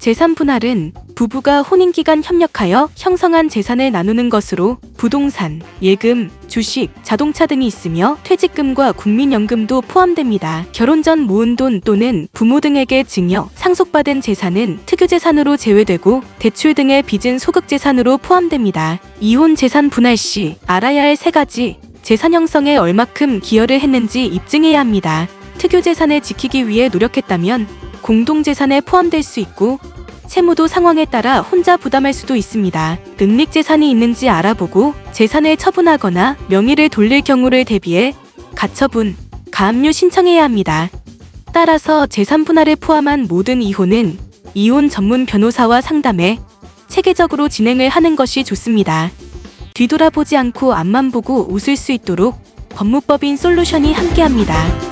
재산 분할은 부부가 혼인기간 협력하여 형성한 재산을 나누는 것으로 부동산, 예금, 주식, 자동차 등이 있으며 퇴직금과 국민연금도 포함됩니다. 결혼 전 모은 돈 또는 부모 등에게 증여, 상속받은 재산은 특유재산으로 제외되고 대출 등의 빚은 소극재산으로 포함됩니다. 이혼 재산 분할 시 알아야 할 세 가지 재산 형성에 얼마큼 기여를 했는지 입증해야 합니다. 특유재산을 지키기 위해 노력했다면 공동재산에 포함될 수 있고 채무도 상황에 따라 혼자 부담할 수도 있습니다. 능력재산이 있는지 알아보고 재산을 처분하거나 명의를 돌릴 경우를 대비해 가처분, 가압류 신청해야 합니다. 따라서 재산 분할을 포함한 모든 이혼은 이혼 전문 변호사와 상담해 체계적으로 진행을 하는 것이 좋습니다. 뒤돌아보지 않고 앞만 보고 웃을 수 있도록 법무법인 솔루션이 함께합니다.